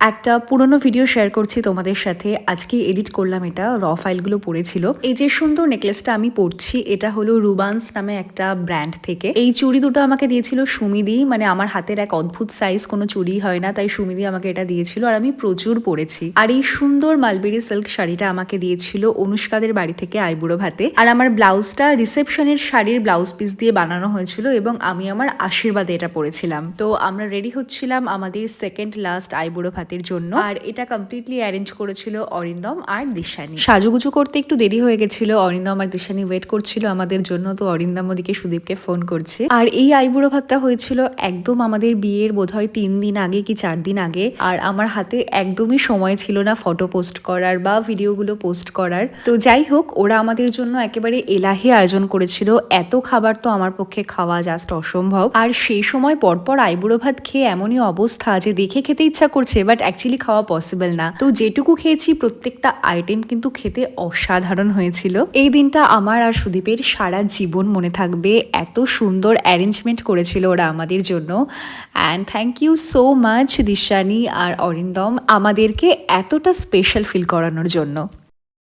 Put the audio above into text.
একটা পুরনো video share করছি তোমাদের সাথে। আজকে এডিট করলাম এটা র ফাইলগুলো পড়েছিল। এই যে সুন্দর নেকলেসটা আমি পরছি, এটা হলো রুবান্স নামে একটা ব্র্যান্ড থেকে। এই চুড়ি দুটো আমাকে দিয়েছিল সুমিদি মানে আমার হাতের এক অদ্ভুত সাইজ কোনো চুড়ি হয় না, তাই সুমিদি আমাকে এটা দিয়েছিল, আর আমি প্রচুর পরেছি। আর এই সুন্দর মালবেরি সিল্ক শাড়িটা আমাকে দিয়েছিল অনুষ্কাদের বাড়ি থেকে আইবুড়ো ভাতে আর আমার ব্লাউজটা রিসেপশনের শাড়ির ব্লাউজ পিস দিয়ে বানানো হয়েছিল এবং আমি আমার আশীর্বাদে এটা পরেছিলাম। তো আমরা রেডি হচ্ছিলাম আমাদের সেকেন্ড লাস্ট আইবুড়ো ভাতের জন্য। আর এটা কমপ্লিটলি অ্যারেঞ্জ করেছিল অরিন্দম আর দিশানি। সাজুগুজু করতে একটু দেরি হয়ে গেছিল অরিন্দম আর দিশানি ওয়েট করছিল আমাদের জন্য তো অরিন্দম ওদিকে সুদীপকে ফোন করছে। আর এই আইবুড়ো ভাতটা হয়েছিল একদম আমাদের বিয়ের বোধহয় তিন দিন আগে কি চার দিন আগে। আর আমার হাতে একদমই সময় ছিল না ফটো পোস্ট করার বা ভিডিওগুলো পোস্ট করার। তো যাই হোক ওরা আমাদের জন্য একেবারে এলাহি আয়োজন করেছিল। এত খাবার তো আমার পক্ষে খাওয়া জাস্ট অসম্ভব। আর সেই সময় পরপর আইবুড়ো ভাত খেয়ে এমনই অবস্থা যে দেখে খেতে ইচ্ছা করছে বাট অ্যাকচুয়ালি খাওয়া পসিবল না। তো যেটুকু খেয়েছি, প্রত্যেকটা আইটেম কিন্তু খেতে অসাধারণ হয়েছিল। এই দিনটা আমার আর সুদীপের সারা জীবন মনে থাকবে। এত সুন্দর অ্যারেঞ্জমেন্ট করেছিল ওরা আমাদের জন্য। And thank you so much Dishani আর অরিন্দম, আমাদেরকে এতটা স্পেশাল ফিল করানোর জন্য।